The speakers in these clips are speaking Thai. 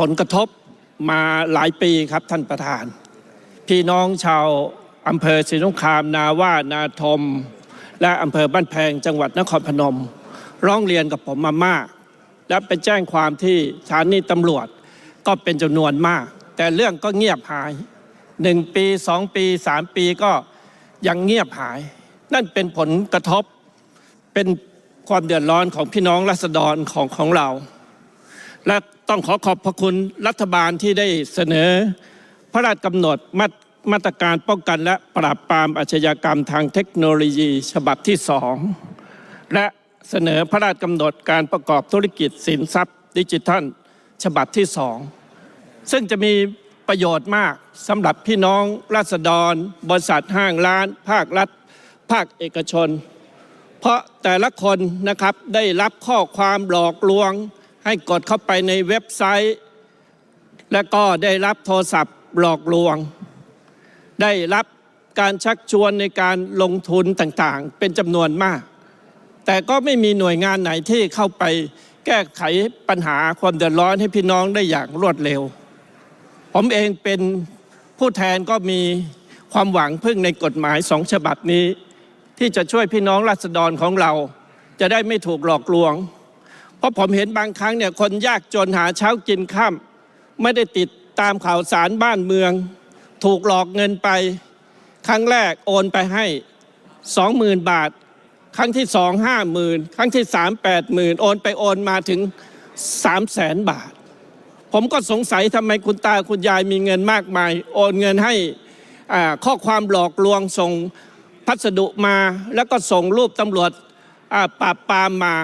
ผลกระทบมาหลายปีครับท่านประธาน พี่น้องชาวอำเภอศรีสงครามนาว่านาทม และอำเภอบ้านแพงจังหวัดนครพนม ร้องเรียนกับผมมามาก และไปแจ้งความที่สถานีตำรวจก็เป็นจำนวนมาก แต่เรื่องก็เงียบหายหนึ่งปีสองปีสามปีก็ยังเงียบหาย นั่นเป็นผลกระทบเป็นความเดือดร้อนของพี่น้องรัษฎรของของเรา และต้องขอขอบพระคุณรัฐบาลที่ได้เสนอ พระราชกำหนดมาตรมาตรการป้องกันและปราบปรามอาชญากรรมทางเทคโนโลยีฉบับที่สองและเสนอพระราชกำหนดการประกอบธุรกิจสินทรัพย์ ดิจิทัล ฉบับที่สองซึ่งจะมีประโยชน์มากสำหรับพี่น้องราษฎร บริษัทห้างร้าน ภาครัฐ ภาคเอกชน เพราะแต่ละคนนะครับได้รับข้อความหลอกลวง ให้กดเข้าไปในเว็บไซต์ และก็ได้รับโทรศัพท์หลอกลวง ได้รับการชักชวนในการลงทุนต่างๆ เป็นจำนวนมาก แต่ก็ไม่มีหน่วยงานไหนที่เข้าไปแก้ไขปัญหาความเดือดร้อนให้พี่น้องได้อย่างรวดเร็ว ผมเองเป็นผู้แทนก็มีความหวังพึ่งในกฎหมายสองฉบับนี้ ที่จะช่วยพี่น้องราษฎรของเรา จะได้ไม่ถูกหลอกลวง เพราะผมเห็นบางครั้งเนี่ยคนยากจนหาเช้ากินข้ามไม่ได้ติดตามข่าวสารบ้านเมือง ถูกหลอกเงินไป ครั้งแรกโอนไปให้สองหมื่นบาท ครั้งที่สองห้าหมื่นครั้งที่สามแปดหมื่นโอนไปโอนมาถึงสามแสนบาท ผมก็สงสัยทำไมคุณตาคุณยายมีเงินมากมาย โอนเงินให้ข้อความหลอกลวงส่งพัสดุมา แล้วก็ส่งรูปตำรวจอ่าปราบปรามมา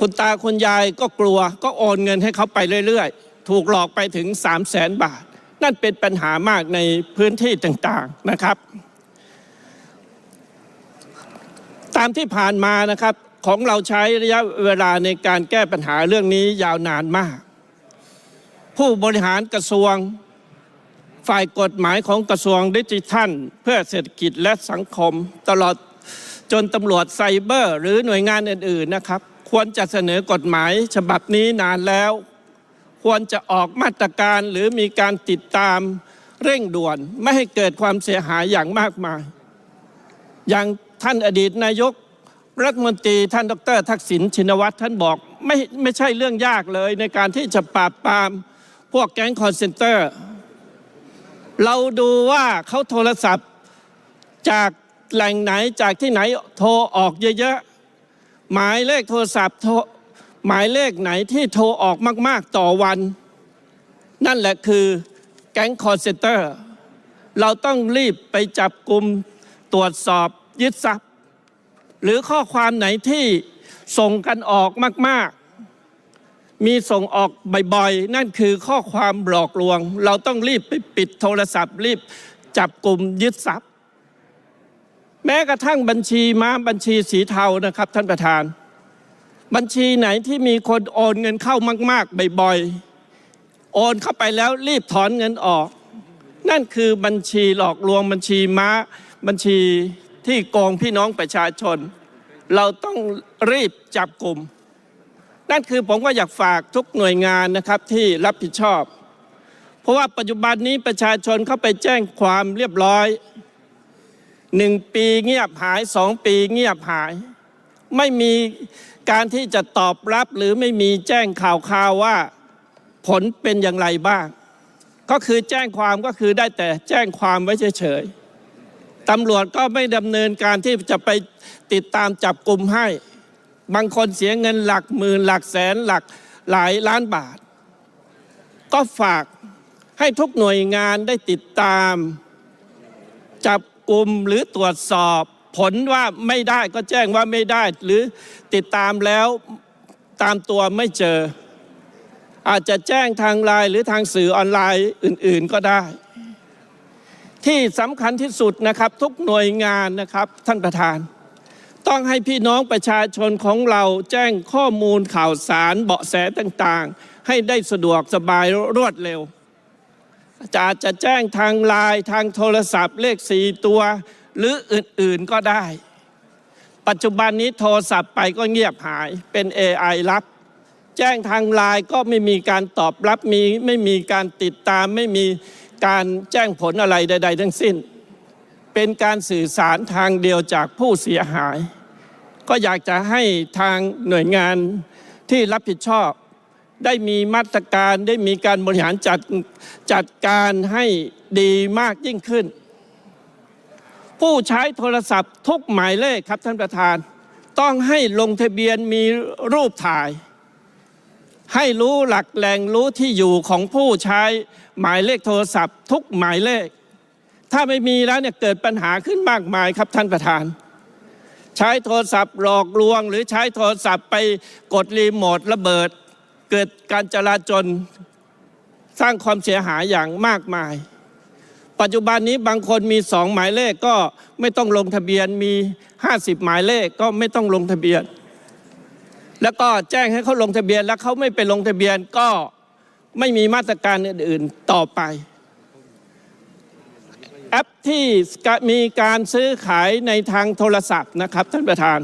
คุณตาคุณยายก็กลัว ก็โอนเงินให้เขาไปเรื่อยๆ ถูกหลอกไปถึง 3 0 0แสนบาท นั่นเป็นปัญหามากในพื้นที่ต่างๆนะครับ ตามที่ผ่านมานะครับของเราใช้ระยะเวลาในการแก้ปัญหาเรื่องนี้ยาวนานมาก ผู้บริหารกระทรวงฝ่ายกฎหมายของกระทรวงดิจิทัล เพื่อเศรษฐกิจและสังคมตลอดจนตำรวจไซเบอร์ หรือหน่วยงานอื่น ๆนะครับ ควรจะเสนอกฎหมายฉบับนี้นานแล้ว ควรจะออกมาตรการหรือมีการติดตามเร่งด่วนไม่ให้เกิดความเสียหายอย่างมากมาย อย่างท่านอดีตนายกรัฐมนตรีท่านดร ทักษิณชินวัตรท่านบอกไม่ไม่ใช่เรื่องยากเลยในการที่จะปราบปราม พวกแก๊งคอนเซนเตอร์ เราดูว่าเขาโทรศัพท์จากแหล่งไหนจากที่ไหนโทรออกเยอะๆ หมายเลขโทรศัพท์หมายเลขไหนที่โทรออกมาก ๆ ต่อวัน นั่นแหละคือแก๊งคอนเซนเตอร์ เราต้องรีบไปจับกลุ่มตรวจสอบยึดทรัพย์ หรือข้อความไหนที่ส่งกันออกมาก ๆ มีส่งออกบ่อยๆ นั่นคือข้อความหลอกลวง เราต้องรีบไปปิดโทรศัพท์รีบจับกลุ่มยึดทรัพย์ แม้กระทั่งบัญชีม้าบัญชีสีเทานะครับ ท่านประธาน บัญชีไหนที่มีคนโอนเงินเข้ามาก ๆ บ่อยๆ โอนเข้าไปแล้วรีบถอนเงินออก นั่นคือบัญชีหลอกลวงบัญชีม้าบัญชีที่โกงพี่น้องประชาชน เราต้องรีบจับกลุ่ม นั่นคือผมก็อยากฝากทุกหน่วยงานนะครับที่รับผิดชอบ เพราะว่าปัจจุบันนี้ประชาชนเข้าไปแจ้งความเรียบร้อย หนึ่งปีเงียบหายสองปีเงียบหาย ไม่มีการที่จะตอบรับหรือไม่มีแจ้งข่าวข่าวว่าผลเป็นอย่างไรบ้าง ก็คือแจ้งความก็คือได้แต่แจ้งความไว้เฉยๆตำรวจก็ไม่ดำเนินการที่จะไปติดตามจับกลุ่มให้ บางคนเสียเงินหลักหมื่นหลักแสนหลักหลายล้านบาท ก็ฝากให้ทุกหน่วยงานได้ติดตามจับ กลุ่มหรือตรวจสอบผลว่าไม่ได้ก็แจ้งว่าไม่ได้ หรือติดตามแล้วตามตัวไม่เจอ อาจจะแจ้งทางไลน์หรือทางสื่อออนไลน์อื่น ๆก็ได้ ที่สำคัญที่สุดนะครับ ทุกหน่วยงานนะครับท่านประธาน ต้องให้พี่น้องประชาชนของเราแจ้งข้อมูลข่าวสารเบาะแสต่างๆ ให้ได้สะดวกสบายรวดเร็ว อาจจะแจ้งทางไลน์ทางโทรศัพท์เลขสี่ตัว หรืออื่นๆก็ได้ ปัจจุบันนี้โทรศัพท์ไปก็เงียบหายเป็น AI รับ แจ้งทางไลน์ก็ไม่มีการตอบรับมีไม่มีการติดตาม ไม่มีการแจ้งผลอะไรใด ๆ ทั้งสิ้น เป็นการสื่อสารทางเดียวจากผู้เสียหาย ก็อยากจะให้ทางหน่วยงานที่รับผิดชอบ ได้มีมาตรการได้มีการบริหารจัดจัดการให้ดีมากยิ่งขึ้น ผู้ใช้โทรศัพท์ทุกหมายเลขครับท่านประธาน ต้องให้ลงทะเบียนมีรูปถ่าย ให้รู้หลักแหล่งรู้ที่อยู่ของผู้ใช้หมายเลขโทรศัพท์ ทุกหมายเลข ถ้าไม่มีแล้วเนี่ยเกิดปัญหาขึ้นมากมายครับท่านประธานใช้โทรศัพท์หลอกลวง หรือใช้โทรศัพท์ไปกดรีโมทระเบิด เกิดการจราจนสร้างความเสียหายอย่างมากมาย ปัจจุบันนี้บางคนมีสองหมายเลขก็ไม่ต้องลงทะเบียนมี 50 หมายเลขก็ไม่ต้องลงทะเบียน แล้วก็แจ้งให้เขาลงทะเบียนแล้วเขาไม่ไปลงทะเบียนก็ไม่มีมาตรการอื่นๆต่อไปแอปที่มีการซื้อขายในทางโทรศัพท์นะครับท่านประธาน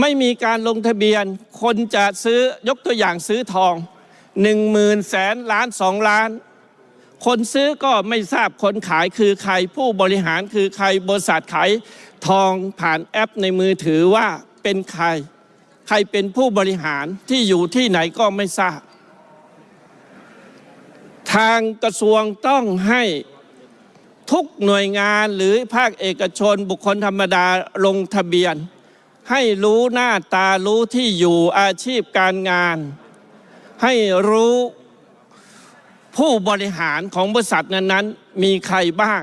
ไม่มีการลงทะเบียน คนจะซื้อยกตัวอย่างซื้อทองหนึ่งหมื่นแสนล้านสองล้าน คนซื้อก็ไม่ทราบคนขายคือใครผู้บริหารคือใครบริษัทขายทองผ่านแอปในมือถือว่าเป็นใคร ใครเป็นผู้บริหารที่อยู่ที่ไหนก็ไม่ทราบ ทางกระทรวงต้องให้ทุกหน่วยงานหรือภาคเอกชนบุคคลธรรมดาลงทะเบียน ให้รู้หน้าตารู้ที่อยู่อาชีพการงาน ให้รู้ผู้บริหารของบริษัทนั้นๆ มีใครบ้าง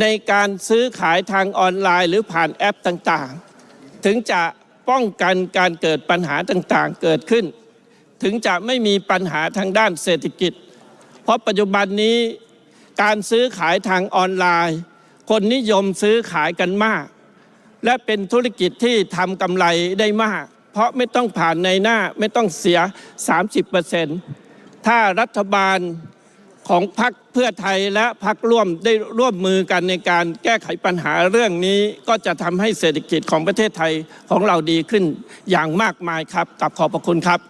ในการซื้อขายทางออนไลน์หรือผ่านแอปต่างๆ ถึงจะป้องกันการเกิดปัญหาต่างๆ เกิดขึ้น ถึงจะไม่มีปัญหาทางด้านเศรษฐกิจ เพราะปัจจุบันนี้การซื้อขายทางออนไลน์ คนนิยมซื้อขายกันมาก และเป็นธุรกิจที่ทำกำไรได้มาก เพราะไม่ต้องผ่านในหน้าไม่ต้องเสีย 30%ถ้ารัฐบาลของพรรคเพื่อไทยและพรรคร่วมได้ร่วมมือกันในการแก้ไขปัญหาเรื่องนี้ ก็จะทำให้เศรษฐกิจของประเทศไทยของเราดีขึ้นอย่างมากมายครับกับขอบพระคุณครับ